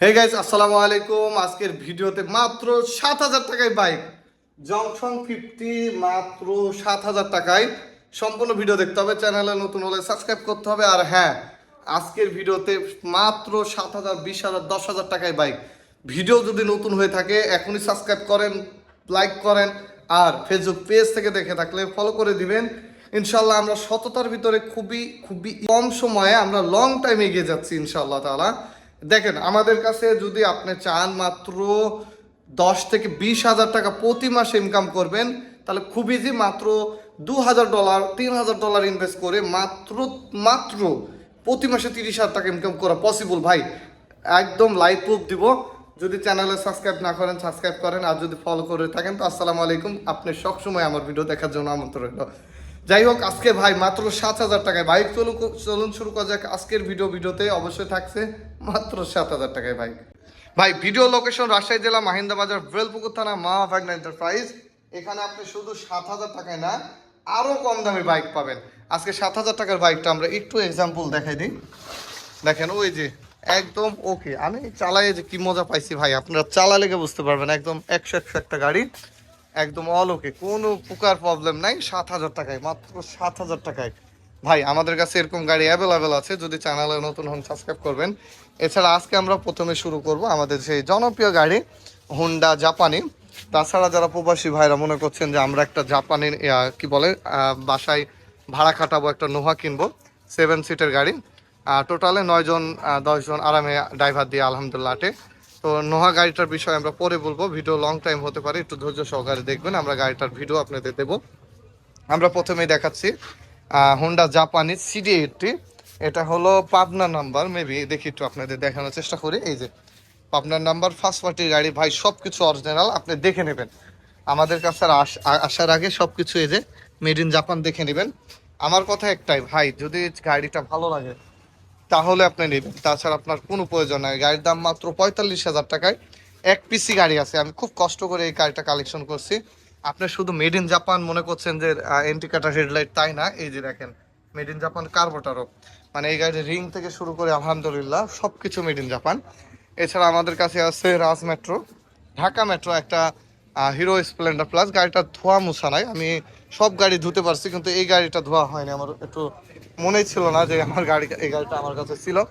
Hey guys আসসালামু আলাইকুম আজকের ভিডিওতে মাত্র সাত হাজার টাকায় বাইক জংশন ফিফটি মাত্র সাত হাজার টাকায় সম্পূর্ণ ভিডিও দেখতে হবে চ্যানেলে নতুন হলে সাবস্ক্রাইব করতে হবে আর হ্যাঁ আজকের ভিডিওতে মাত্র সাত হাজার বিশ হাজার দশ হাজার টাকায় বাইক ভিডিও যদি নতুন হয়ে থাকে এখনই সাবস্ক্রাইব করেন লাইক করেন আর ফেসবুক পেজ থেকে দেখে থাকলে ফলো করে দিবেন ইনশাল্লাহ আমরা সততার ভিতরে খুবই খুবই কম সময়ে আমরা লং টাইম এগিয়ে যাচ্ছি ইনশাল্লাহ তাআলা দেখেন, আমাদের কাছে যদি আপনি চান মাত্র দশ থেকে বিশ হাজার টাকা প্রতি মাসে ইনকাম করবেন, তাহলে খুব ইজি মাত্র দু হাজার ডলার তিন হাজার ডলার ইনভেস্ট করে মাত্র মাত্র প্রতি মাসে তিরিশ হাজার টাকা ইনকাম করা পসিবল ভাই, একদম লাইভ প্রুফ দিব। যদি চ্যানেলে সাবস্ক্রাইব না করেন সাবস্ক্রাইব করেন। আর যদি ফলো করে থাকেন, তো আসসালামু আলাইকুম। আপনি সবসময় আমার ভিডিও দেখার জন্য আমন্ত্রণ রইল। যাই হোক, আজকে ভাই মাত্র সাত হাজার টাকায় বাইক চলুন চলুন শুরু করা যাক। আজকের ভিডিও ভিডিওতে অবশ্যই থাকছে মাত্র সাত হাজার টাকায় বাইক ভাই ভিডিও লোকেশন রাজশাহী জেলা মাহিন্দা বাজার বেলপুকুর থানা মা ভাগনা এন্টারপ্রাইজ এখানে আপনি শুধু সাত হাজার টাকায় না আরও কম দামে বাইক পাবেন। আজকে সাত হাজার টাকার বাইকটা আমরা একটু এক্সাম্পল দেখাই দিই। দেখেন, ওই যে একদম ওকে আমি চালাই যে কি মজা পাইছি ভাই, আপনারা চালালে বুঝতে পারবেন, একদম একশো একশো একটা গাড়ি। একদম অল ওকে কোনো প্রকার প্রবলেম নাই সাত হাজার টাকায় মাত্র সাত হাজার টাকায়। ভাই আমাদের কাছে এরকম গাড়ি অ্যাভেলেবেল আছে যদি চ্যানেলে নতুন হন সাবস্ক্রাইব করবেন। এছাড়া আজকে আমরা প্রথমে শুরু করব আমাদের সেই জনপ্রিয় গাড়ি হুন্ডা জাপানি তাছাড়া যারা প্রবাসী ভাইরা মনে করছেন যে আমরা একটা জাপানি আহ, কি বলে বাসায় ভাড়া খাটাবো একটা নোহা কিনবো সেভেন সিটের গাড়ি। টোটালে নয়জন দশজন আরামে ড্রাইভার দিয়ে আলহামদুলিল্লাহ আটে। তো নোহা গাড়িটার বিষয়ে আমরা পরে বলব। ভিডিও লং টাইম হতে পারে, একটু ধৈর্য সহকারে দেখবেন। আমরা গাড়িটার ভিডিও আপনাদের দেবো। আমরা প্রথমেই দেখাচ্ছি হুন্ডা জাপানি সিডি এইটটি এটা হলো পাবনা নাম্বার মেবি দেখি একটু আপনাদের দেখানোর চেষ্টা করি। এই যে পাবনার নাম্বার ফার্স্ট পার্টির গাড়ি, ভাই সব কিছু অরিজিনাল আপনি দেখে নেবেন। আমাদের কাছে আসার আগে সব কিছু এই যে মেড ইন জাপান দেখে নেবেন। আমার কথা একটাই, ভাই, যদি গাড়িটা ভালো লাগে তাহলে আপনি নেবেন তাছাড়া আপনার কোনো প্রয়োজন নাই। গাড়ির দাম মাত্র পঁয়তাল্লিশ হাজার টাকায়। এক পিসি গাড়ি আছে। আমি খুব কষ্ট করে এই গাড়িটা কালেকশন করছি। আপনি শুধু মেড ইন জাপান মনে করছেন যে এন্টিকাটা হেডলাইট তাই না? এই যে দেখেন মেড ইন জাপান কার্বোটারও মানে এই গাড়ির রিং থেকে শুরু করে আলহামদুলিল্লাহ সব কিছু মেড ইন জাপান এছাড়া আমাদের কাছে আছে রাজ মেট্রো ঢাকা মেট্রো একটা হিরো স্প্লেন্ডার প্লাস গাড়িটা ধোয়া মুছা নাই। আমি সব গাড়ি ধুতে পারছি, কিন্তু এই গাড়িটা ধোয়া হয়নি। আমার একটু মনেই ছিল না যে আমার গাড়ি, এই গাড়িটা আমার কাছে ছিল।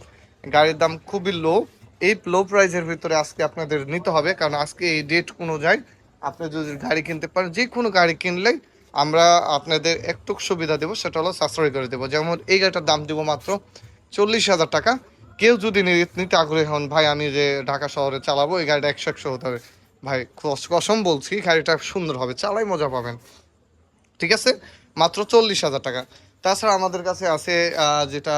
গাড়ির দাম খুবই লো এই লো প্রাইসের ভিতরে আজকে আপনাদের নিতে হবে, কারণ আজকে এই ডেট অনুযায়ী আপনি যদি গাড়ি কিনতে পারেন, যে কোনো গাড়ি কিনলেই আমরা আপনাদের একটু সুবিধা দেবো, সেটা হলো সাশ্রয় করে দেবো। যেমন এই গাড়িটার দাম দেবো মাত্র চল্লিশ হাজার টাকা। কেউ যদি নিতে আগ্রহী হন, ভাই, আমি যে ঢাকা শহরে চালাবো, এই গাড়িটা একশো একশো হতে হবে। ভাই, কস- কসম বলছি, গাড়িটা সুন্দর হবে, চালাই মজা পাবেন। ঠিক আছে? মাত্র চল্লিশ হাজার টাকা। তাছাড়া আমাদের কাছে আছে যেটা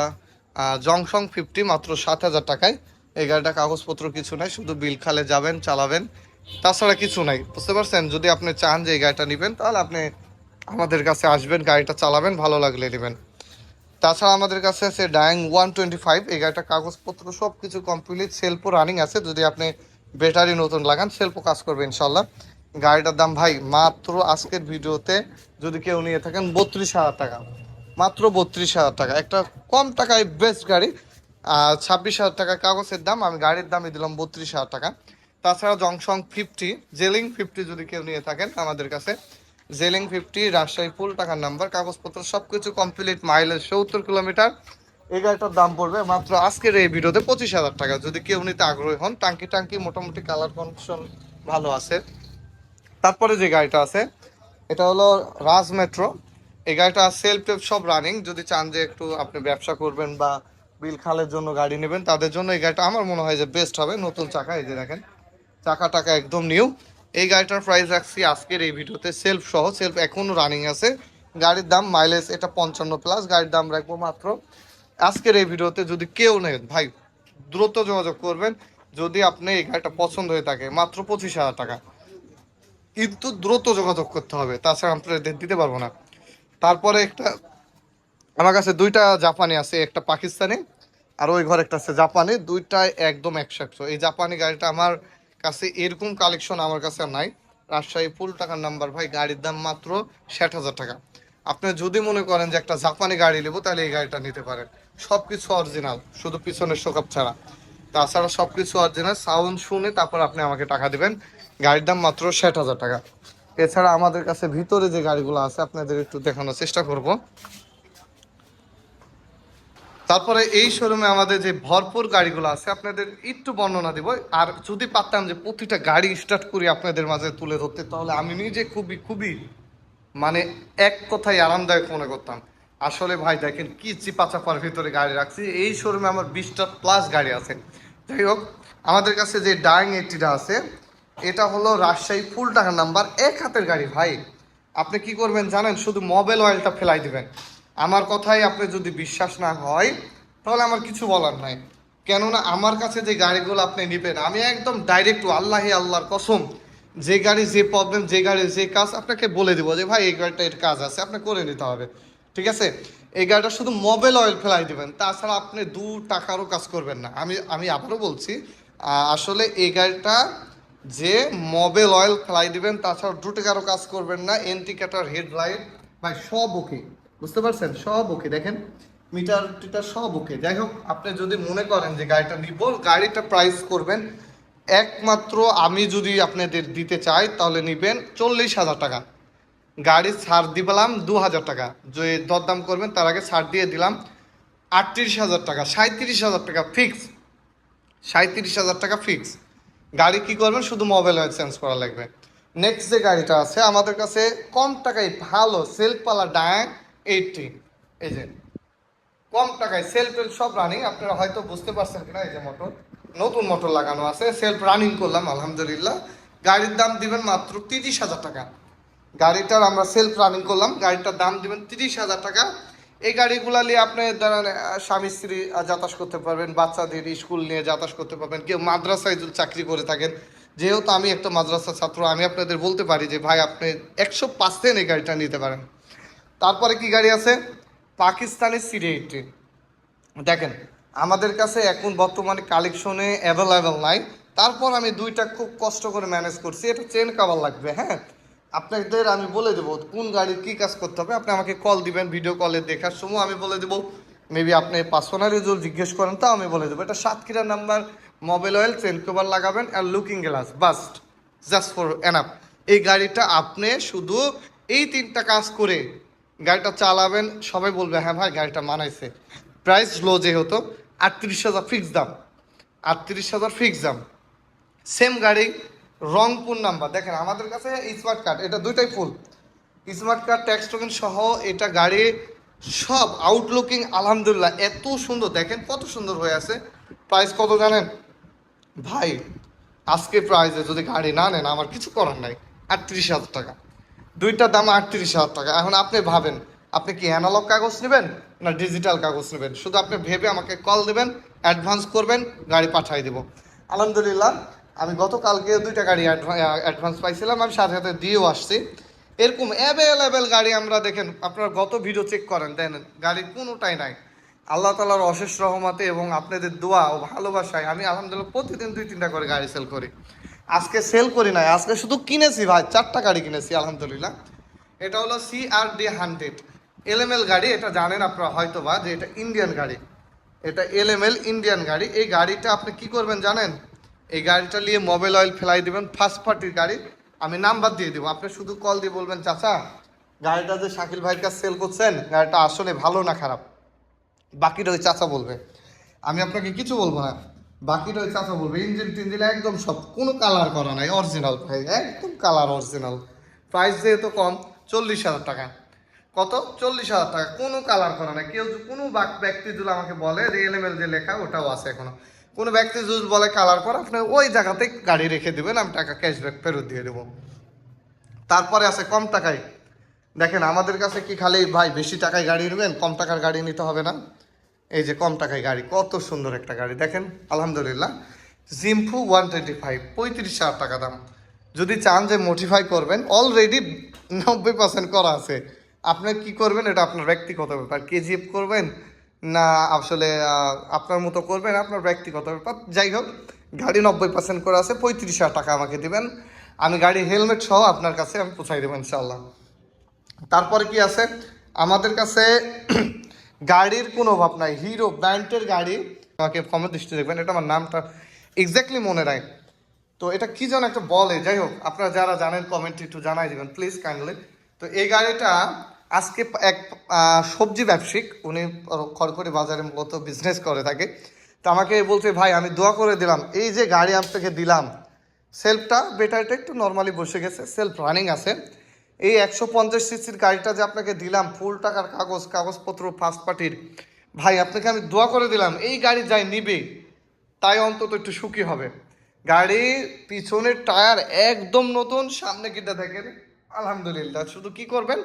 জংশং ফিফটি মাত্র সাত হাজার টাকায়। এই গাড়িটা কাগজপত্র কিছু নাই, শুধু বিল খালে যাবেন, চালাবেন। তাছাড়া কিছু নাই, বুঝতে পারছেন? যদি আপনি চান যে এই গাড়িটা নেবেন, তাহলে আপনি আমাদের কাছে আসবেন, গাড়িটা চালাবেন, ভালো লাগলে নেবেন। তাছাড়া আমাদের কাছে আছে ডাইং ওয়ান টোয়েন্টি ফাইভ এই গাড়িটা কাগজপত্র সব কিছু কমপ্লিট সেলফও রানিং আছে। যদি আপনি ব্যাটারি নতুন লাগান সেলফও কাজ করবে ইনশাল্লাহ গাড়িটার দাম, ভাই, মাত্র আজকের ভিডিওতে যদি কেউ নিয়ে থাকেন, বত্রিশ হাজার টাকা। মাত্র বত্রিশ হাজার টাকা। একটা কম টাকায় বেস্ট গাড়ি। আর ছাব্বিশ হাজার টাকা কাগজের দাম, আমি গাড়ির দামই দিলাম বত্রিশ হাজার টাকা। তাছাড়া জংশং ফিফটি জেলিং ফিফটি যদি কেউ নিয়ে থাকেন আমাদের কাছে, জেলিং ফিফটি রাজশাহী ফুল, টাকার নাম্বার কাগজপত্র সব কিছু কমপ্লিট মাইলেজ সত্তর কিলোমিটার এই গাড়িটার দাম পড়বে মাত্র আজকের এই ভিডিওতে পঁচিশ হাজার টাকা। যদি কেউ নিতে আগ্রহী হন টাঙ্কি টাঙ্কি মোটামুটি কালার কন্ডিশন ভালো আছে। তারপরে যে গাড়িটা আছে এটা হলো রাজ মেট্রো। এই গাড়িটা সেলফ টেপ সব রানিং যদি চান যে একটু আপনি ব্যবসা করবেন বা বিল খালের জন্য গাড়ি নেবেন, তাদের জন্য এই গাড়িটা আমার মনে হয় যে বেস্ট হবে। নতুন চাকা, এই যে দেখেন, চাকা টাকা একদম নিউ এই গাড়িটার প্রাইস রাখছি আজকের এই ভিডিওতে সেলফ সহ। সেলফ এখনও রানিং আছে। গাড়ির দাম মাইলেজ এটা পঞ্চান্ন প্লাস গাড়ির দাম রাখব মাত্র। আজকের এই ভিডিওতে যদি কেউ নেন, ভাই, দ্রুত যোগাযোগ করবেন। যদি আপনি এই গাড়িটা পছন্দ হয়ে থাকে, মাত্র পঁচিশ হাজার টাকা। কিন্তু দ্রুত যোগাযোগ করতে হবে। তাছাড়া আপনাদের দিতে পারব না। তারপরে একটা, আমার কাছে দুইটা জাপানি আছে, একটা পাকিস্তানি আর ওই ঘর একটা আছে জাপানি। দুইটাই একদম একশো এই জাপানি গাড়িটা আমার কাছে এরকম কালেকশন আমার কাছে নাই। রাজশাহী ফুল টাকার নাম্বার ভাই, গাড়ির দাম মাত্র ষাট হাজার টাকা। আপনি যদি মনে করেন যে একটা জাপানি গাড়ি নেব, তাহলে এই গাড়িটা নিতে পারেন। সব কিছু অরিজিনাল শুধু পিছনের শোকাপ ছাড়া। তাছাড়া সব কিছু অরিজিনাল সাউন্ড শুনে তারপর আপনি আমাকে টাকা দিবেন। গাড়ির দাম মাত্র ষাট হাজার টাকা। এছাড়া আমাদের কাছে ভিতরে যে গাড়িগুলো আছে, আপনাদের একটু দেখানোর চেষ্টা করব। তারপরে এই শোরুমে আমাদের যে ভরপুর গাড়িগুলো আছে, আপনাদের একটু বর্ণনা দিব। আর যদি পারতাম যে প্রতিটা গাড়ি স্টার্ট করি আপনাদের মাঝে তুলে ধরতে, তাহলে আমি নিজে খুবই খুবই মানে এক কথায় আরামদায়ক মনে করতাম। আসলে ভাই, দেখেন কি চিপা চাপার ভিতরে গাড়ি রাখছি। এই শোরুমে আমার বিশটা প্লাস গাড়ি আছে। যাই হোক, আমাদের কাছে যে ডাইং এইটিটা আছে এটা হলো রাজশাহী ফুল টাকার নাম্বার এক হাতের গাড়ি, ভাই। আপনি কি করবেন জানেন? শুধু মোবাইল অয়েলটা ফেলাই দিবেন। আমার কথাই আপনি যদি বিশ্বাস না হয়, তাহলে আমার কিছু বলার নাই। কেননা আমার কাছে যে গাড়িগুলো আপনি নেবেন, আমি একদম ডাইরেক্ট আল্লাহি আল্লাহর কসম, যে গাড়ি যে প্রবলেম যে গাড়ি যে কাজ আপনাকে বলে দিব যে, ভাই, এই গাড়িটা এর কাজ আছে, আপনি করে নিতে হবে। ঠিক আছে? এই গাড়িটা শুধু মোবাইল অয়েল ফেলাই দিবেন, তাছাড়া আপনি দু টাকারও কাজ করবেন না। আমি আমি আবারও বলছি আসলে এই গাড়িটা যে মোবাইল অয়েল ফেলাই দিবেন তাছাড়া দু টাকারও কাজ করবেন না এন্টিকেটার হেডলাইট ভাই, সব ওকে বুঝতে পারছেন? সব ওকে দেখেন মিটার টিটার সব ওকে যাই হোক, আপনি যদি মনে করেন যে গাড়িটা নিব, গাড়িটা প্রাইস করবেন, একমাত্র আমি যদি আপনাদের দিতে চাই, তাহলে নিবেন চল্লিশ হাজার টাকা। গাড়ি ছাড় দিলাম দু হাজার টাকা। যে দরদাম করবেন, তার আগে ছাড় দিয়ে দিলাম আটত্রিশ হাজার টাকা সাঁত্রিশ হাজার টাকা ফিক্স সাঁত্রিশ হাজার টাকা ফিক্স গাড়ি কি করবেন? শুধু মোবাইল অয়েল চেঞ্জ করা লাগবে। নেক্সট যে গাড়িটা আছে, আমাদের কাছে কম টাকায় ভালো সেলফওয়ালা ডায়াং এইটটি এই যে, কম টাকায় সেলফ সব রানিং আপনারা হয়তো বুঝতে পারছেন কিনা, এই যে মোটর নতুন মোটর লাগানো আছে সেলফ রানিং করলাম, আলহামদুলিল্লাহ। গাড়ির দাম দিবেন মাত্র তিরিশ হাজার টাকা। গাড়িটার আমরা সেলফ রানিং করলাম, গাড়িটার দাম দিবেন তিরিশ হাজার টাকা। এই গাড়িগুলা নিয়ে আপনি ধরেন স্বামী, স্ত্রী যাতায়াত করতে পারবেন, বাচ্চাদের স্কুল নিয়ে যাতায়াত করতে পারবেন, কেউ মাদ্রাসায় যদি চাকরি করে থাকেন, যেহেতু আমি একটা মাদ্রাসা ছাত্র, আমি আপনাদের বলতে পারি যে, ভাই, আপনি একশো পার্সেন্ট এই গাড়িটা নিতে পারেন। তারপরে কি গাড়ি আছে? পাকিস্তানের সিডি এইটটি দেখেন, আমাদের কাছে এখন বর্তমানে কালেকশনে অ্যাভেলেবেল নাই। তারপর আমি দুইটা খুব কষ্ট করে ম্যানেজ করছি, এটা চেন কাভার লাগবে হ্যাঁ? আপনাদের আমি বলে দেবো কোন গাড়ির কী কাজ করতে হবে। আপনি আমাকে কল দিবেন ভিডিও কলে দেখার সময় আমি বলে দেবো। মেবি আপনি পার্সোনালি যদি জিজ্ঞেস করেন, তাও আমি বলে দেবো। এটা Satkhira number mobile oil chain cover লাগাবেন আর লুকিং গ্লাস বাস্ট জাস্ট ফর এনাফ এই গাড়িটা আপনি শুধু এই তিনটা কাজ করে গাড়িটা চালাবেন, সবাই বলবে হ্যাঁ ভাই, গাড়িটা মানাইছে। প্রাইস লো যেহেতু, আটত্রিশ হাজার ফিক্স দাম। আটত্রিশ হাজার ফিক্স দাম। সেম গাড়ি রংপুর নাম্বার। দেখেন, আমাদের কাছে স্মার্ট কার্ড এটা দুইটাই full smart card tax token সহ এটা গাড়ি সব আউটলুকিং আলহামদুলিল্লাহ, এত সুন্দর। দেখেন, কত সুন্দর হয়ে আছে। প্রাইস কত জানেন? ভাই আজকে প্রাইসে যদি গাড়ি না নেন, আমার কিছু করার নাই। আটত্রিশ হাজার টাকা। দুইটার দাম আটত্রিশ হাজার টাকা। এখন আপনি ভাবেন, আপনি কি অ্যানালগ কাগজ নেবেন না ডিজিটাল কাগজ নেবেন? শুধু আপনি ভেবে আমাকে কল দেবেন অ্যাডভান্স করবেন, গাড়ি পাঠিয়ে দেবো। আলহামদুলিল্লাহ আমি গতকালকে দুইটা গাড়ি অ্যাডভান্স পাইছিলাম, আমি সাথে সাথে দিয়েও আসছি। এরকম অ্যাভেলেবেল গাড়ি আমরা দেখেন, আপনার গত ভিডিও চেক করেন, দেন গাড়ির কোনোটাই নাই। আল্লাহ তালার অশেষ রহমতে এবং আপনাদের দোয়া ও ভালোবাসায় আমি আলহামদুলিল্লাহ প্রতিদিন দুই, তিনটা করে গাড়ি সেল করি। আজকে সেল করি নাই, আজকে শুধু কিনেছি ভাই, চারটা গাড়ি কিনেছি, আলহামদুলিল্লাহ। এটা হলো C R D hundred LML গাড়ি, এটা জানেন আপনারা হয়তো বা যে এটা ইন্ডিয়ান গাড়ি। এটা এলএমএল ইন্ডিয়ান গাড়ি। এই গাড়িটা আপনি কি করবেন জানেন? এই গাড়িটা নিয়ে মোবাইল অয়েল ফেলাই দিবেন ফার্স্ট পার্টির গাড়ি। আমি নাম্বার দিয়ে দেবো। আপনি শুধু কল দিয়ে বলবেন, চাচা, গাড়িটা যে শাকিল ভাইয়ের কাছে সেল করছেন, গাড়িটা আসলে ভালো না খারাপ? বাকিটা ওই চাচা বলবে। আমি আপনাকে কিছু বলব না। বাকিটা ওই চাচা বলবে, ইঞ্জিন টিঞ্জিন একদম সব, কোনো কালার করা নাই অরিজিনাল ভাই, একদম কালার অরিজিনাল প্রাইস যেহেতু কম, চল্লিশ হাজার টাকা। কত? চল্লিশ হাজার টাকা। কোনো কালার করা নাই। কেউ কোনো ব্যক্তি যদি আমাকে বলে যে এলএমএল যে লেখা, ওটাও আছে এখনও। কোনো ব্যক্তি যদি বলে কালার করা আপনি ওই জায়গাতে গাড়ি রেখে দেবেন, আমি টাকা ক্যাশব্যাক ফেরত দিয়ে দেবো। তারপরে আছে কম টাকায়। দেখেন, আমাদের কাছে কি খালি, ভাই, বেশি টাকায় গাড়ি নেবেন, কম টাকার গাড়ি নিতে হবে না। এই যে কম টাকায় গাড়ি, কত সুন্দর একটা গাড়ি। দেখেন, আলহামদুলিল্লাহ জিম্ফু ওয়ান টোয়েন্টি ফাইভ পঁয়ত্রিশ হাজার টাকা দাম। যদি চান যে মোটিফাই করবেন অলরেডি নব্বই পার্সেন্ট করা আছে। আপনি কি করবেন, এটা আপনার ব্যক্তিগত ব্যাপার। কেজিএফ করবেন না, আসলে আপনার মতো করবেন, আপনার ব্যক্তিগত ব্যাপার। যাই হোক, গাড়ি নব্বই পার্সেন্ট করে আছে, পঁয়ত্রিশ হাজার টাকা আমাকে দিবেন। আমি গাড়ি, হেলমেট সহ আপনার কাছে আমি পৌঁছাই দেবো ইনশাল্লাহ তারপরে কি আছে? আমাদের কাছে গাড়ির কোনো অভাব নাই। হিরো ব্র্যান্ডের গাড়ি, আমাকে কমেন্ট দৃষ্টি দেখবেন, এটা আমার নামটা এক্স্যাক্টলি মনে নাই। তো এটা কি যেন একটা বলে, যাই হোক, আপনারা যারা জানেন, কমেন্ট একটু জানাই দেবেন প্লিজ কাইন্ডলি তো এই গাড়িটা আজকে এক সবজি ব্যবসায়িক, উনি খড়খড়ি বাজারে মূলত বিজনেস করে থাকে। তো আমাকে বলছে, ভাই, আমি দোয়া করে দিলাম, এই যে গাড়ি আপনাকে দিলাম, সেলফটা ব্যাটারিটা একটু নর্মালি বসে গেছে সেলফ রানিং আছে। এই একশো পঞ্চাশ সিসির গাড়িটা যে আপনাকে দিলাম ফুল টাকার কাগজ, কাগজপত্র ফার্স্ট পার্টির ভাই, আপনাকে আমি দোয়া করে দিলাম, এই গাড়ি যাই নিবে, তাই অন্তত একটু সুখী হবে। গাড়ির পিছনের টায়ার একদম নতুন, সামনে কিটা দেখেন, আলহামদুলিল্লাহ, শুধু কি করবেন?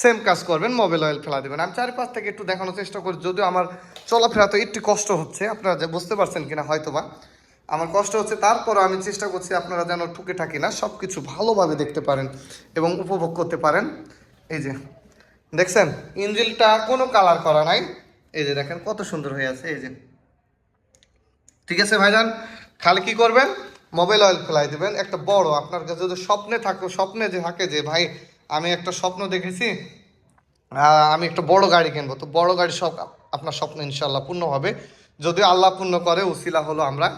সেম কাজ করবেন মোবাইল অয়েল ফেলা দেবেন। আমি চারিপাশ থেকে একটু দেখানোর চেষ্টা করি, যদিও আমার চলাফেরা তো একটু কষ্ট হচ্ছে, আপনারা যে বুঝতে পারছেন কিনা হয়তো বা আমার কষ্ট হচ্ছে, তারপরও আমি চেষ্টা করছি আপনারা যেন ঠুকে ঠাকি না সব কিছু ভালোভাবে দেখতে পারেন এবং উপভোগ করতে পারেন। এই যে, দেখছেন ইঞ্জিনটা কোনো কালার করা নাই। এই যে দেখেন, কত সুন্দর হয়ে আছে, এই যে। ঠিক আছে ভাইজান, খালি কি করবেন? মোবাইল অয়েল ফেলাই দিবেন, একটা বড়, আপনার কাছে যদি স্বপ্নে থাকে, স্বপ্নে যে থাকে যে, ভাই আমি একটা স্বপ্ন দেখেছি আমি একটা বড় গাড়ি কিনবো। তো বড় গাড়ি সব আপনার স্বপ্ন ইনশাল্লাহ পূর্ণ হবে। যদি আল্লাহ পূর্ণ করে, উসিলা হলো আমরা।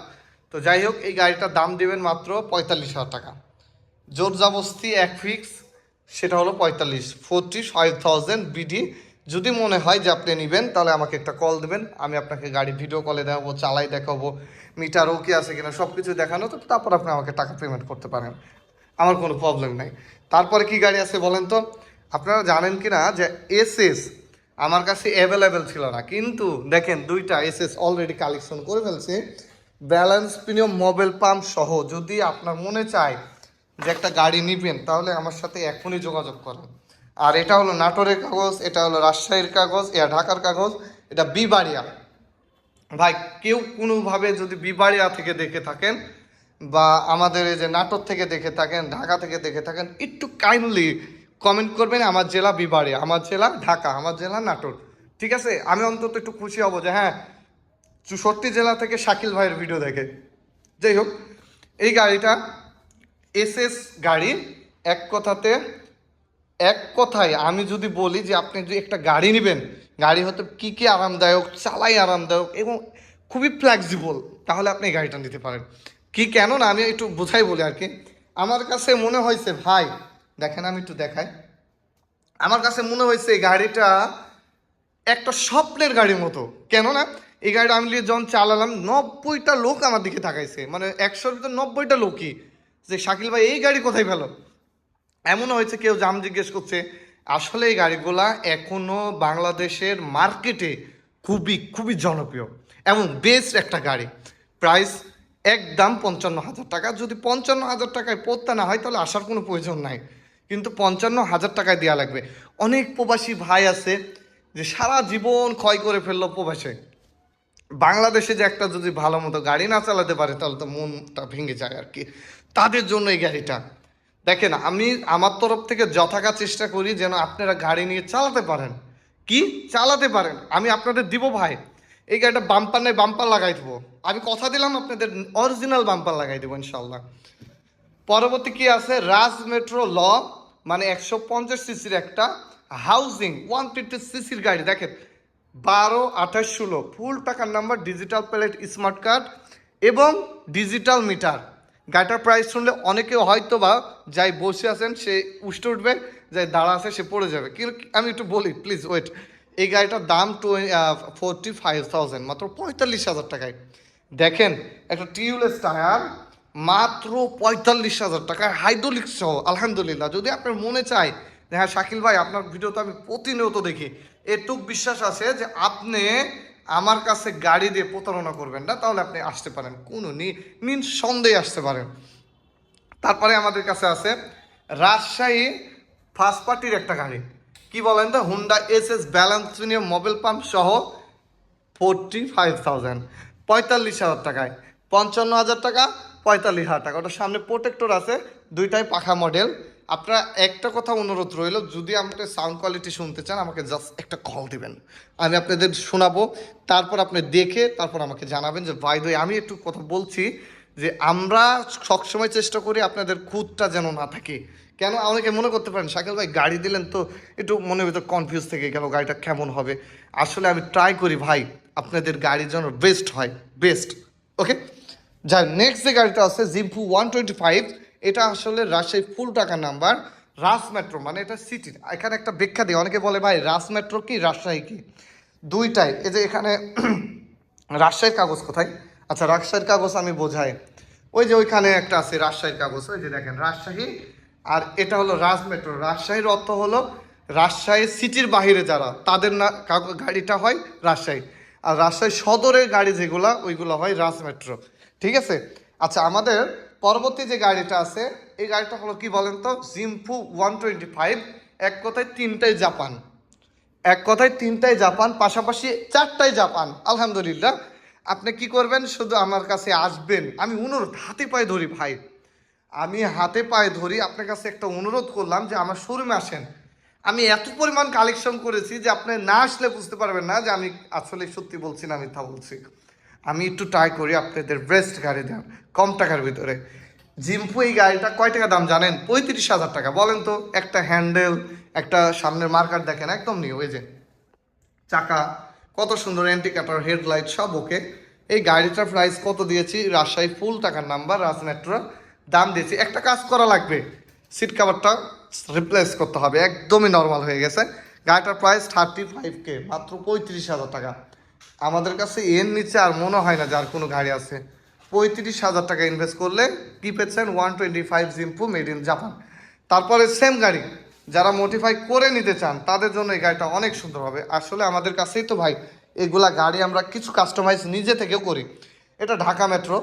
তো যাই হোক, এই গাড়িটার দাম দিবেন মাত্র পঁয়তাল্লিশ হাজার টাকা। জোর জাবস্তি এক ফিক্স, সেটা হলো পঁয়তাল্লিশ। Forty five thousand BD. যদি মনে হয় যে আপনি নেবেন, তাহলে আমাকে একটা কল দেবেন। আমি আপনাকে গাড়ি ভিডিও কলে দেখাবো, চালাই দেখাবো মিটার কি আছে কিনা সব কিছু দেখানো, তো তারপর আপনি আমাকে টাকা পেমেন্ট করতে পারেন। আমার কোনো প্রবলেম নাই। তারপরে কি গাড়ি আছে বলেন তো? আপনারা জানেন কি না যে এসএস আমার কাছে অ্যাভেলেবেল ছিল না, কিন্তু দেখেন দুইটা এসএস অলরেডি কালেকশন করে ফেলছে। ব্যালেন্স প্রিমিয়াম মোবাইল পাম্প সহ, যদি আপনার মনে চায় যে একটা গাড়ি নিবেন, তাহলে আমার সাথে এখনই যোগাযোগ করেন। আর এটা হলো নাটোরের কাগজ, এটা হলো রাজশাহীর কাগজ, এটা ঢাকার কাগজ, এটা বিবাড়িয়া। ভাই, কেউ কোনোভাবে যদি বিবাড়িয়া থেকে দেখে থাকেন বা আমাদের এই যে নাটোর থেকে দেখে থাকেন, ঢাকা থেকে দেখে থাকেন, একটু কাইন্ডলি কমেন্ট করবেন, আমার জেলা বিবারে, আমার জেলা ঢাকা, আমার জেলা নাটোর। ঠিক আছে? আমি অন্তত একটু খুশি হব যে হ্যাঁ চৌষট্টি জেলা থেকে শাকিল ভাইয়ের ভিডিও দেখে। যাই হোক, এই গাড়িটা এসএস গাড়ি, এক কথাতে, এক কথায় আমি যদি বলি যে, আপনি যদি একটা গাড়ি নেবেন, গাড়ি হতে কী কী আরামদায়ক, চালাই আরামদায়ক এবং খুবই ফ্লেক্সিবল তাহলে আপনি এই গাড়িটা নিতে পারেন। কি কেন না, আমি একটু বোঝাই বলি আর কি। আমার কাছে মনে হয়েছে, ভাই, দেখেন আমি একটু দেখাই। আমার কাছে মনে হয়েছে এই গাড়িটা একটা স্বপ্নের গাড়ির মতো। কেননা, এই গাড়িটা আমি যখন চালালাম, নব্বইটা লোক আমার দিকে তাকাইছে। মানে একশোর ভিতর নব্বইটা লোকই। যে শাকিল ভাই, এই গাড়ি কোথায় পেল? এমনও হয়েছে, কেউ জাম জিজ্ঞেস করছে, আসলে এই গাড়িগুলা এখনও বাংলাদেশের মার্কেটে খুবই খুবই জনপ্রিয়। এবং বেস্ট একটা গাড়ি। প্রাইস একদম পঞ্চান্ন হাজার টাকা। যদি পঞ্চান্ন হাজার টাকায় পড়তে না হয়, তাহলে আসার কোনো প্রয়োজন নাই। কিন্তু পঞ্চান্ন হাজার টাকায় দেওয়া লাগবে। অনেক প্রবাসী ভাই আছে যে সারা জীবন ক্ষয় করে ফেলল প্রবাসে। বাংলাদেশে যে একটা যদি ভালো মতো গাড়ি না চালাতে পারে, তাহলে তো মনটা ভেঙে যায় আর কি। তাদের জন্য এই গাড়িটা। দেখেন, আমি আমার তরফ থেকে যথাকা চেষ্টা করি যেন আপনারা গাড়ি নিয়ে চালাতে পারেন। কি? চালাতে পারেন। আমি আপনাদের দিব ভাই। এই গাড়িটা বাম্পার নেই বাম্পার লাগাই দেবো। আমি কথা দিলাম আপনাদের অরিজিনাল বাম্পার লাগাই দেবো ইনশাল্লাহ পরবর্তী কি আছে? রাজ মেট্রো ল মানে একশো পঞ্চাশ সিসির একটা হাউজিং ওয়ান ফিফটি সিসির গাড়ি। দেখেন, বারো, আঠাশ, ষোলো ফুল টাকার number digital plate smart card এবং ডিজিটাল মিটার গাড়িটার প্রাইস শুনলে অনেকে হয়তো বা যাই বসে আছেন, সে উষ্টে উঠবে, যাই দাঁড়া আছে, সে পড়ে যাবে। কিন্তু আমি একটু বলি প্লিজ ওয়েট এই গাড়িটার দাম ফোরটি ফাইভ মাত্র পঁয়তাল্লিশ হাজার টাকায়। দেখেন, একটা টিউবলেস টায়ার, মাত্র পঁয়তাল্লিশ হাজার টাকায় হাইড্রোলিক সহ, আলহামদুলিল্লাহ। যদি আপনার মনে চায় যে হ্যাঁ শাকিল ভাই, আপনার ভিডিও তো আমি প্রতিনিয়ত দেখি, এটুক বিশ্বাস আছে যে, আপনি আমার কাছে গাড়ি দিয়ে প্রতারণা করবেন না, তাহলে আপনি আসতে পারেন। কোনো নিন সন্দেহে আসতে পারেন। তারপরে আমাদের কাছে আছে রাজশাহী ফার্স্ট পার্টির একটা গাড়ি। কি বলেন তো? Honda S S balance premium mobile pump সহ ফোরটি ফাইভ থাউজেন্ড পঁয়তাল্লিশ হাজার টাকায়। পঞ্চান্ন হাজার টাকা, পঁয়তাল্লিশ হাজার টাকা। ওটার সামনে প্রোটেক্টর আছে, দুইটাই পাখা মডেল আপনারা একটা কথা অনুরোধ রইল, যদি আমাকে সাউন্ড কোয়ালিটি শুনতে চান, আমাকে জাস্ট একটা কল দিবেন। আমি আপনাদের শোনাবো, তারপর আপনি দেখে, তারপর আমাকে জানাবেন যে ভাই দই আমি একটু কথা বলছি যে, আমরা সবসময় চেষ্টা করি আপনাদের খুদটা যেন না থাকে। কেন? অনেকে মনে করতে পারেন, শাকিল ভাই গাড়ি দিলেন তো একটু মনের ভিতর কনফিউজ থেকে গেল, গাড়িটা কেমন হবে? আসলে আমি ট্রাই করি ভাই, আপনাদের গাড়ির জন্য বেস্ট হয় বেস্ট ওকে যাই নেক্সট যে গাড়িটা আছে জিম্পু ওয়ান টোয়েন্টি ফাইভ এটা আসলে রাজশাহী ফুল টাকা নাম্বার রাস মেট্রো মানে এটা সিটির এখানে একটা ব্যাখ্যা দিই অনেকে বলে ভাই রাস মেট্রো কি, রাজশাহী কি? দুইটাই, এই যে এখানে রাজশাহীর কাগজ কোথায়? আচ্ছা রাজশাহীর কাগজ আমি বোঝাই। ওই যে ওইখানে একটা আছে রাজশাহীর কাগজ, ওই যে দেখেন, রাজশাহী আর এটা হলো রাজ মেট্রো রাজশাহীর অর্থ হলো রাজশাহী সিটির বাইরে যারা, তাদের না গাড়িটা হয় রাজশাহী। আর রাজশাহী সদরের গাড়ি যেগুলো, ওইগুলো হয় রাজ মেট্রো ঠিক আছে? আচ্ছা আমাদের পরবর্তী যে গাড়িটা আছে, এই গাড়িটা হলো কি বলেন তো? জিম্পু ওয়ান টোয়েন্টি ফাইভ এক কথায় তিনটাই জাপান। এক কথায় তিনটাই জাপান, পাশাপাশি চারটাই জাপান। আলহামদুলিল্লাহ। আপনি কি করবেন? শুধু আমার কাছে আসবেন। আমি অনুরোধ হাতে পায়ে ধরি, ভাই। আমি হাতে পায়ে ধরি, আপনার কাছে একটা অনুরোধ করলাম যে আমার শোরুমে আসেন। আমি এত পরিমাণ কালেকশন করেছি যে আপনি না আসলে বুঝতে পারবেন না যে আমি আসলে সত্যি বলছি না মিথ্যা বলছি। আমি একটু ট্রাই করি আপনাদের বেস্ট গাড়ি দেন, কম টাকার ভিতরে। জিম্পু, এই গাড়িটা কয় টাকা দাম জানেন? পঁয়ত্রিশ হাজার টাকা। বলেন তো, একটা হ্যান্ডেল একটা সামনের মার্কার দেখেন, একদম নিউ ওই যে। চাকা, কত সুন্দর অ্যান্টিকাটার হেডলাইট সব ওকে এই গাড়িটার প্রাইস কত দিয়েছি? রাজশাহী ফুল টাকার নাম্বার রাজ দাম দিয়েছি। একটা কাজ করা লাগবে। সিট কাভারটা রিপ্লেস করতে হবে। একদমই নর্মাল হয়ে গেছে। গাড়িটার প্রাইস থার্টি ফাইভ কে মাত্র পঁয়ত্রিশ হাজার টাকা। আমাদের কাছে এর নিচে আর মনে হয় না যার কোনো গাড়ি আছে। পঁয়ত্রিশ হাজার টাকা ইনভেস্ট করলে কি পেয়েছেন ওয়ান টোয়েন্টি ফাইভ জিম্পু মেড ইন জাপান তারপরে সেম গাড়ি। যারা মোটিফাই করে নিতে চান, তাদের জন্য এই গাড়িটা অনেক সুন্দর হবে। আসলে আমাদের কাছেই তো ভাই, এগুলা গাড়ি আমরা কিছু কাস্টমাইজ নিজে থেকেও করি। এটা ঢাকা মেট্রো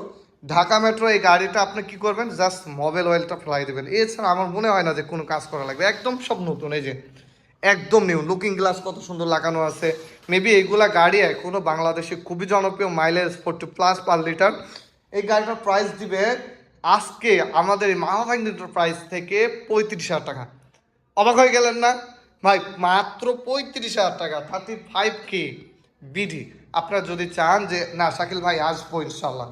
ঢাকা মেট্রো এই গাড়িটা আপনি কি করবেন? জাস্ট মোবাইল অয়েলটা ফ্লাই দেবেন। এছাড়া আমার মনে হয় না যে কোনো কাজ করা লাগবে। একদম সব নতুন, এই যে একদম নিউ লুকিং গ্লাস কত সুন্দর লাগানো আছে। মেবি এইগুলা গাড়ি এখনও বাংলাদেশে খুবই জনপ্রিয় mileage forty plus per litre এই গাড়িটার প্রাইস দিবে আজকে আমাদের এই মাহাভাগ্নিটার প্রাইস থেকে পঁয়ত্রিশ হাজার টাকা। অবাক হয়ে গেলেন না? ভাই, মাত্র পঁয়ত্রিশ হাজার টাকা থার্টি ফাইভ কে বিডি আপনারা যদি চান যে, না, শাকিল ভাই, আসব ইনশাল্লাহ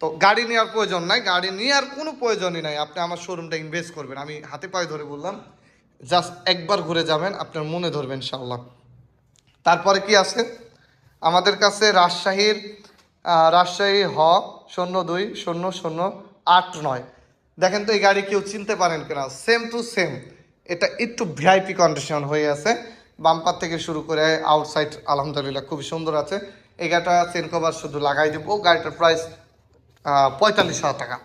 তো গাড়ি নেওয়ার প্রয়োজন নাই, গাড়ি নেওয়ার কোনো প্রয়োজনই নাই। আপনি আমার শোরুমটা ইনভেস্ট করবেন। আমি হাতে পায়ে ধরে বললাম জাস্ট একবার ঘুরে যাবেন, আপনার মনে ধরবেন ইনশাল্লাহ তারপরে কি আছে? আমাদের কাছে রাজশাহীর রাজশাহী হ শূন্য দুই শূন্য শূন্য আট নয়। দেখেন তো এই গাড়ি কেউ চিনতে পারেন কিনা? সেম টু সেম এটা একটু ভিআইপি কন্ডিশন হয়ে আছে। বাম্পার থেকে শুরু করে আউটসাইড আলহামদুলিল্লাহ, খুবই সুন্দর আছে। এই গাড়িটা চেন কভার শুধু লাগাই দেবো। গাড়িটার প্রাইস পঁয়তাল্লিশ হাজার টাকা।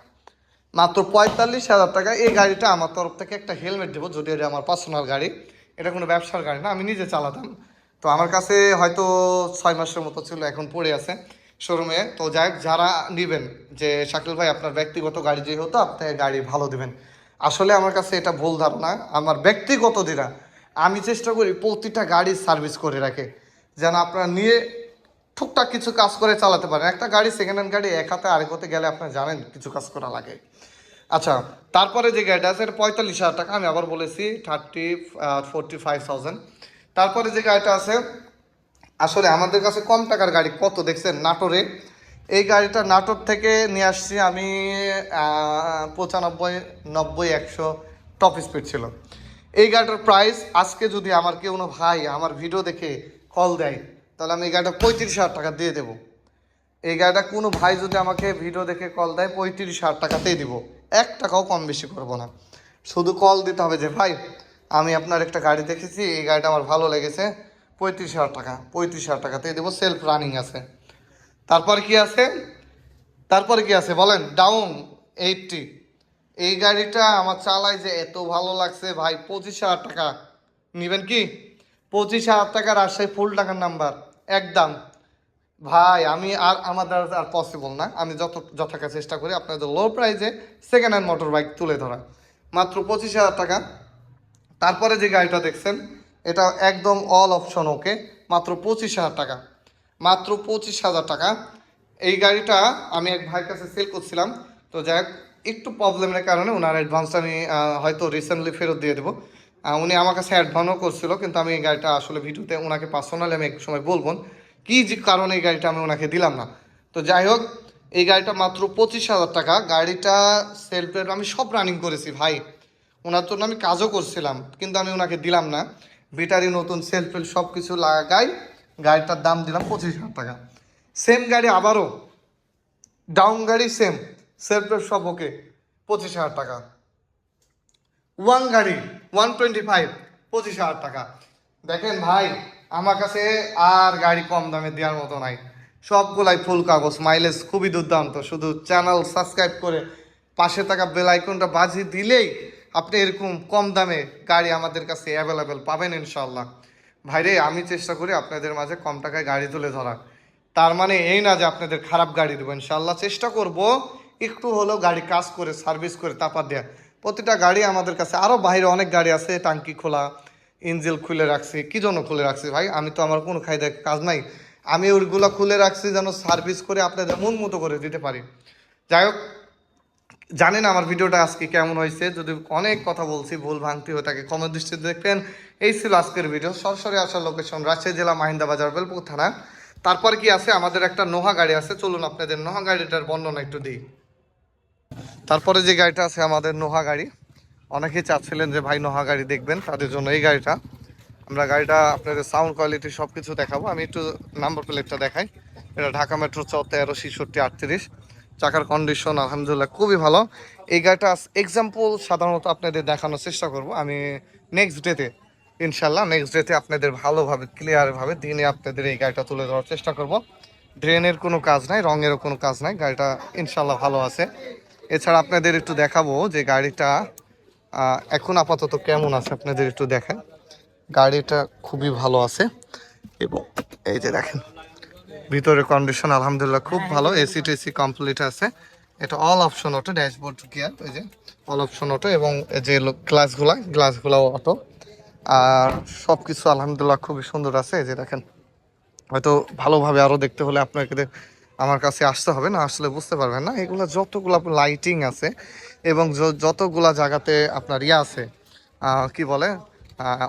মাত্র পঁয়তাল্লিশ হাজার টাকা, এই গাড়িটা আমার তরফ থেকে একটা হেলমেট দেবো যদি এটা আমার পার্সোনাল গাড়ি। এটা কোনো ব্যবসার গাড়ি না, আমি নিজে চালাতাম। তো আমার কাছে হয়তো ছয় মাসের মতো ছিল, এখন পড়ে আছে শোরুমে। তো যাই যারা নেবেন, যে শাকিল ভাই আপনার ব্যক্তিগত গাড়ি যে হতো আপনি গাড়ি ভালো দিবেন। আসলে আমার কাছে এটা ভুল ধারণা, আমার ব্যক্তিগত দিনা। আমি চেষ্টা করি প্রতিটা গাড়ি সার্ভিস করে রাখে। যেন আপনারা নিয়ে টুকটাক কিছু কাজ করে চালাতে পারেন। একটা গাড়ি সেকেন্ড হ্যান্ড গাড়ি এক হাতে আরেক হাতে গেলে আপনারা জানেন কিছু কাজ করা লাগে। আচ্ছা তারপরে যে গাড়িটা আছে, এটা পঁয়তাল্লিশ হাজার টাকা, আমি আবার বলেছি থার্টি ফোরটি ফাইভ থাউজেন্ড তারপরে যে গাড়িটা আছে, আসলে আমাদের কাছে কম টাকার গাড়ি, কত দেখছেন? নাটোরে। এই গাড়িটা নাটোর থেকে নিয়ে আসছি আমি পঁচানব্বই, নব্বই, একশো টপ স্পিড ছিল। এই গাড়িটার প্রাইস আজকে যদি আমার কেউ ভাই আমার ভিডিও দেখে কল দেয় তাহলে আমি এই গাড়িটা পঁয়ত্রিশ হাজার টাকা দিয়ে দেবো। এই গাড়িটা কোনো ভাই যদি আমাকে ভিডিও দেখে কল দেয়, পঁয়ত্রিশ হাজার টাকাতেই দিব। এক টাকাও কম বেশি করব না। শুধু কল দিতে হবে যে, ভাই, আমি আপনার একটা গাড়ি দেখেছি, এই গাড়িটা আমার ভালো লেগেছে। পঁয়ত্রিশ হাজার টাকা, পঁয়ত্রিশ হাজার টাকাতেই দেবো। সেলফ রানিং আছে। তারপর কি আছে? তারপরে কি আছে বলেন? ডাউন এইটটি এই গাড়িটা আমার চালাই যে এত ভালো লাগছে। ভাই, পঁচিশ হাজার টাকা। নেবেন কি? পঁচিশ হাজার টাকা রাজশাহী ফুল টাকার নাম্বার একদম। ভাই, আমি আর আমার আর পসিবল না। আমি যত যথাকা চেষ্টা করি আপনাদের লো প্রাইজে সেকেন্ড হ্যান্ড মোটর বাইক তুলে ধরা। মাত্র পঁচিশ হাজার টাকা। তারপরে যে গাড়িটা দেখছেন, এটা একদম অল অপশন ওকে মাত্র পঁচিশ হাজার টাকা। মাত্র পঁচিশ হাজার টাকা। এই গাড়িটা আমি এক ভাইয়ের কাছে সেল করছিলাম। তো যাই একটু প্রবলেমের কারণে ওনার অ্যাডভান্সটা আমি হয়তো রিসেন্টলি ফেরত দিয়ে দেবো। উনি আমার কাছে অ্যাডভান্সও করছিল, কিন্তু আমি এই গাড়িটা আসলে ভিডিওতে ওনাকে পার্সোনালি আমি এক সময় বলব। কী যে কারণে এই গাড়িটা আমি ওনাকে দিলাম না? তো যাই হোক, এই গাড়িটা মাত্র পঁচিশ হাজার টাকা। গাড়িটা সেলফের আমি সব রানিং করেছি ভাই। ওনার জন্য আমি কাজও করছিলাম, কিন্তু আমি ওনাকে দিলাম না। ব্যাটারি নতুন সেলফ সব কিছু লাগাই গাড়িটার দাম দিলাম পঁচিশ হাজার টাকা। সেম গাড়ি আবারও। ডাউন গাড়ি সেম সেলফ সব ওকে পঁচিশ হাজার টাকা। ওয়ান গাড়ি। ওয়ান টোয়েন্টি ফাইভ পঁচিশ হাজার টাকা। দেখেন ভাই, আমার কাছে আর গাড়ি কম দামে দেওয়ার মতো নাই। সবগুলাই ফুল কাগজ মাইলেজ খুবই দুর্দান্ত। শুধু চ্যানেল সাবস্ক্রাইব করে পাশে থাকা বেল আইকনটা বাজিয়ে দিলেই আপনি এরকম কম দামে গাড়ি আমাদের কাছে অ্যাভেলেবেল পাবেন ইনশাল্লাহ ভাইরে আমি চেষ্টা করি আপনাদের মাঝে কম টাকায় গাড়ি তুলে ধরা তার মানে এই না যে আপনাদের খারাপ গাড়ি দেবো ইনশাল্লাহ চেষ্টা করব একটু হলেও গাড়ি কাজ করে সার্ভিস করে তারপর দেওয়া প্রতিটা গাড়ি আমাদের কাছে আরও বাইরে অনেক গাড়ি আছে, টাঙ্কি খোলা, ইঞ্জিল খুলে রাখছি, কি জন্য খুলে রাখছি ভাই? আমি তো আমার কোনো খাইদা কাজ নাই। আমি ওইগুলো খুলে রাখছি যেন সার্ভিস করে আপনাদের মন মতো করে দিতে পারি। যাই হোক, জানেন আমার ভিডিওটা আজকে কেমন হয়েছে, যদি অনেক কথা বলছি, ভুল ভাঙতি হয়ে থাকে কমের দৃষ্টিতে দেখবেন। এই ছিল আজকের ভিডিও। সরাসরি আসার লোকেশন রাজশাহী জেলা মাহিন্দা বাজার বেলপুর থানা। তারপর কি আছে? আমাদের একটা নোহা গাড়ি আছে। চলুন আপনাদের নোহা গাড়িটার বর্ণনা একটু দিই। তারপরে যে গাড়িটা আছে আমাদের নোহা গাড়ি, অনেকেই চাচ্ছিলেন যে ভাই নোহা গাড়ি দেখবেন, তাদের জন্য এই গাড়িটা। আমরা গাড়িটা আপনাদের সাউন্ড কোয়ালিটি সব কিছু দেখাবো। আমি একটু নাম্বার প্লেটটা দেখাই। এটা ঢাকা মেট্রো চ তেরো, ছেষট্টি, আটত্রিশ। চাকার কন্ডিশন আলহামদুলিল্লাহ খুবই ভালো। এই গাড়িটা এক্সাম্পল সাধারণত আপনাদের দেখানোর চেষ্টা করব। আমি নেক্সট ডেতে ইনশাল্লাহ নেক্সট ডেতে আপনাদের ভালোভাবে ক্লিয়ারভাবে দিনে আপনাদের এই গাড়িটা তুলে ধরার চেষ্টা করব। ড্রেনের কোনো কাজ নাই, রঙেরও কোনো কাজ নাই। গাড়িটা ইনশাল্লাহ ভালো আছে। এছাড়া আপনাদের একটু দেখাবো যে গাড়িটা এখন আপাতত কেমন আছে আপনাদের একটু দেখাই গাড়িটা খুবই ভালো আছে এবং এই যে দেখেন ভিতরে কন্ডিশন আলহামদুলিল্লাহ খুব ভালো এসি টেসি কমপ্লিট আছে। এটা all option auto dashboard gear ওই যে অল অপশন অটো এবং এই যে গ্লাসগুলা গ্লাসগুলাও অটো আর সব কিছু আলহামদুলিল্লাহ খুবই সুন্দর আছে এই যে দেখেন। হয়তো ভালোভাবে আরও দেখতে হলে আপনাকে আমার কাছে আসতে হবে, না আসলে বুঝতে পারবেন না। এগুলো যতগুলো লাইটিং আছে এবং যতগুলা জায়গাতে আপনার ইয়ে আছে কি বলে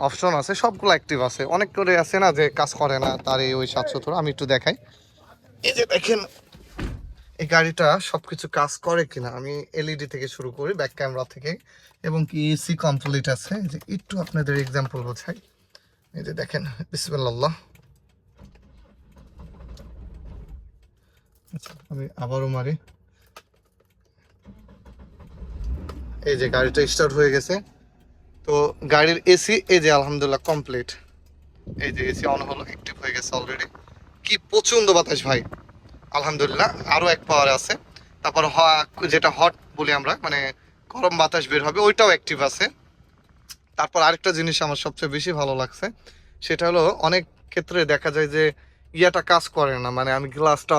অপশন আছে, সবগুলো অ্যাক্টিভ আছে। অনেক করে আছে না যে কাজ করে না, তার এই ওই সাত সত্তর আমি একটু দেখাই। এই যে দেখেন, এই গাড়িটা সব কিছু কাজ করে কিনা, আমি এলইডি থেকে শুরু করি ব্যাক ক্যামেরা থেকে, এবং কি এসি কমপ্লিট আছে। যে একটু আপনাদের এক্সাম্পল বোঝাই। এই যে দেখেন, বিসমিল্লাহ। আমি আবারও মারি। এই যে গাড়িটা স্টার্ট হয়ে গেছে। তো গাড়ির এসি এই যে আলহামদুলিল্লাহ কমপ্লিট এই যে এসি অন হলো অ্যাক্টিভ হয়ে গেছে অলরেডি কি বাতাস ভাই। আলহামদুলিল্লাহ, আরও এক পাওয়ার আছে। তারপর যেটা হট বলি আমরা মানে গরম বাতাস বের হবে, ওইটাও অ্যাক্টিভ আছে। তারপর আরেকটা জিনিস আমার সবচেয়ে বেশি ভালো লাগছে, সেটা হলো অনেক ক্ষেত্রে দেখা যায় যে ইয়াটা কাজ করে না মানে আমি গ্লাসটা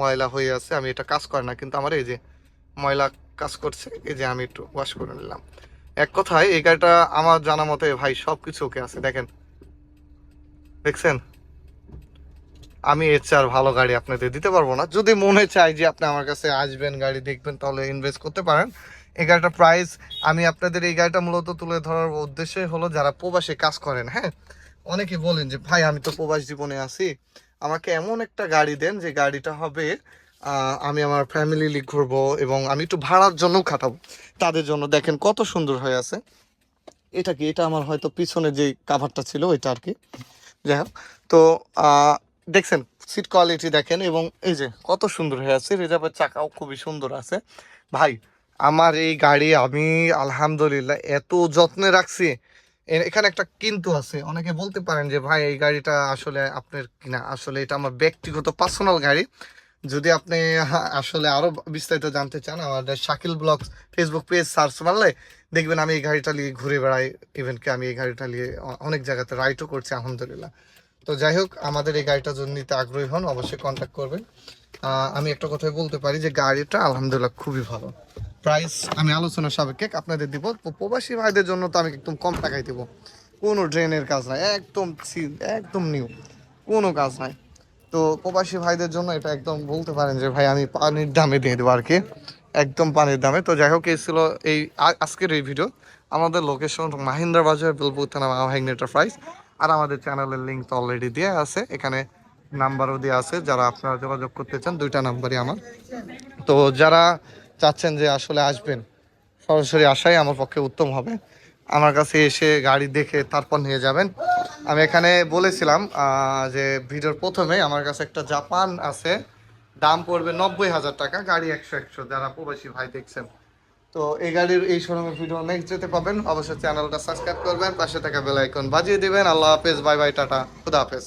ময়লা হয়ে আছে, আমি এটা কাজ করে না, কিন্তু আমার এই যে ময়লা কাজ করছে, এই যে আমি একটু ওয়াশ করে নিলাম। এক কথায়, এই গাড়িটা আমার জানা মতে ভাই সব কিছু ওকে আছে, দেখেন। দেখছেন? আমি এর চেয়ে আর ভালো গাড়ি আপনাদের দিতে পারব না। যদি মনে চাই যে আপনি আমার কাছে আসবেন, গাড়ি দেখবেন, তাহলে ইনভেস্ট করতে পারেন। এই গাড়িটার প্রাইস আমি আপনাদের এই গাড়িটা মূলত তুলে ধরার উদ্দেশ্যে হলো যারা প্রবাসে কাজ করেন হ্যাঁ? অনেকে বলেন যে, ভাই, আমি তো প্রবাস জীবনে আছি। আমাকে এমন একটা গাড়ি দেন যে গাড়িটা হবে আমি আমার ফ্যামিলি লিক ঘুরবো এবং আমি একটু ভাড়ার জন্য খাটাবো। তাদের জন্য দেখেন কত সুন্দর হয়ে আছে। এটা কি? এটা আমার হয়তো পিছনে যে কাভারটা ছিল, ওইটা আর কি। যাই হোক, তো দেখছেন সিট কোয়ালিটি দেখেন এবং এই যে কত সুন্দর হয়ে আছে। রিজার্ভের চাকাও খুবই সুন্দর আছে। ভাই, আমার এই গাড়ি আমি আলহামদুলিল্লাহ এত যত্নে রাখছি। এখানে একটা কিন্তু আছে। অনেকে বলতে পারেন যে, ভাই, এই গাড়িটা আসলে আপনার কিনা? আসলে এটা আমার ব্যক্তিগত পার্সোনাল গাড়ি। যদি আপনি আসলে আরও বিস্তারিত জানতে চান আমাদের Shakil blog Facebook page search মারলে দেখবেন আমি এই গাড়িটা নিয়ে ঘুরে বেড়াই। ইভেন কি আমি এই গাড়িটা নিয়ে অনেক জায়গাতে রাইডও করছি, আলহামদুলিল্লাহ। তো যাই হোক, আমাদের এই গাড়িটা যদি নিতে আগ্রহী হন, অবশ্যই কন্ট্যাক্ট করবেন। আমি একটা কথাই বলতে পারি যে, গাড়িটা আলহামদুলিল্লাহ খুবই ভালো। প্রাইস আমি আলোচনা সাপেক্ষে আপনাদের দিব। প্রবাসী ভাইদের জন্য তো আমি একদম কম টাকায় দিব। কোনো ড্রেনের কাজ নাই। একদম একদম নিউ কোনো কাজ নাই। তো প্রবাসী ভাইদের জন্য এটা একদম বলতে পারেন যে, ভাই, আমি পানির দামে দিয়ে দেবো আর কি। একদম পানির দামে। তো যাই হোক, এই ছিল এই আজকের এই ভিডিও আমাদের লোকেশন মাহিন্দ্রা বাজার, বিলপুর থানা এন্টারপ্রাইজ আর আমাদের চ্যানেলের লিঙ্ক তো অলরেডি দেওয়া আছে। এখানে নাম্বারও দেওয়া আছে। যারা আপনারা যোগাযোগ করতে চান, দুইটা নাম্বারই আমার। তো যারা চাচ্ছেন যে আসলে আসবেন। সরাসরি আসাই আমার পক্ষে উত্তম হবে। আমার কাছে এসে গাড়ি দেখে তারপর নিয়ে যাবেন। আমি এখানে বলেছিলাম যে ভিডিওর প্রথমে আমার কাছে একটা জাপান আছে। দাম পড়বে নব্বই হাজার টাকা, গাড়ি একশো একশো, যারা প্রবাসী ভাই দেখছেন। তো এই গাড়ির, এই শোরুমের ভিডিও নেক্সট যেতে পাবেন। অবশ্যই চ্যানেলটা সাবস্ক্রাইব করবেন, পাশে থাকা বেল আইকন বাজিয়ে দিবেন। আল্লাহ হাফেজ, বাই বাই, টাটা, খুদা হাফেজ।